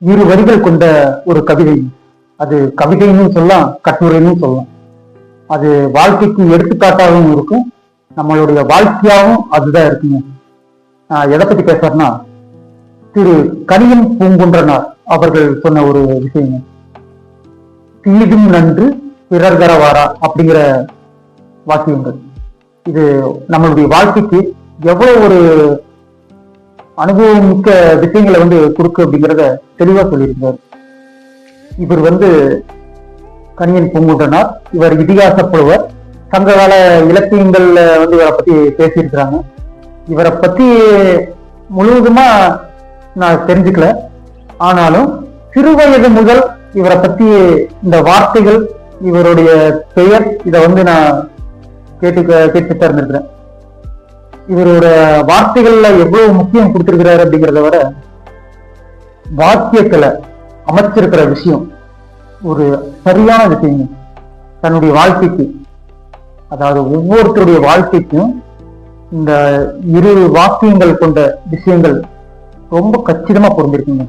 இரு வரிகள் கொண்ட ஒரு கவிதை. அது கவிதைன்னு சொல்லலாம் கட்டுரைன்னு சொல்லலாம். அது வாழ்க்கைக்கு எடுத்துக்காட்டாகவும் இருக்கும். நம்மளுடைய வாழ்க்கையாகவும் அதுதான் இருக்குங்க. நான் எதை பத்தி பேசுறேன்னா திரு கனியன் பூங்குன்றனார் அவர்கள் சொன்ன ஒரு விஷயங்க. தீதும் நன்று பிறர் தரவாரா அப்படிங்கிற வாக்கியங்கள். இது நம்மளுடைய வாழ்க்கைக்கு எவ்வளவு ஒரு அனுபவம் மிக்க விஷயங்களை வந்து கொடுக்கு அப்படிங்கிறத தெளிவா சொல்லியிருந்தார் இவர் வந்து கணியன் பூங்குன்றனார். இவர் இதிகாச புலவர். சங்ககால இலக்கியங்கள்ல வந்து இவரை பத்தி பேசியிருக்கிறாங்க. இவரை பத்தி முழுவதுமா நான் தெரிஞ்சுக்கல. ஆனாலும் சிறுவயது முதல் இவரை பத்தி இந்த வார்த்தைகள் இவருடைய பெயர் இதை வந்து நான் கேட்டு கேட்டு இருந்திருக்கிறேன் இவரோட வார்த்தைகள்ல எவ்வளவு முக்கியம் கொடுத்திருக்கிறாரு அப்படிங்கிறத விட வாக்கியத்துல அமைச்சிருக்கிற விஷயம் ஒரு சரியான விஷயம் தன்னுடைய வாழ்க்கைக்கு அதாவது ஒவ்வொருத்தருடைய வாழ்க்கைக்கும் இந்த இரு வாக்கியங்கள் கொண்ட விஷயங்கள் ரொம்ப கச்சிதமா பொருந்திருக்குங்க.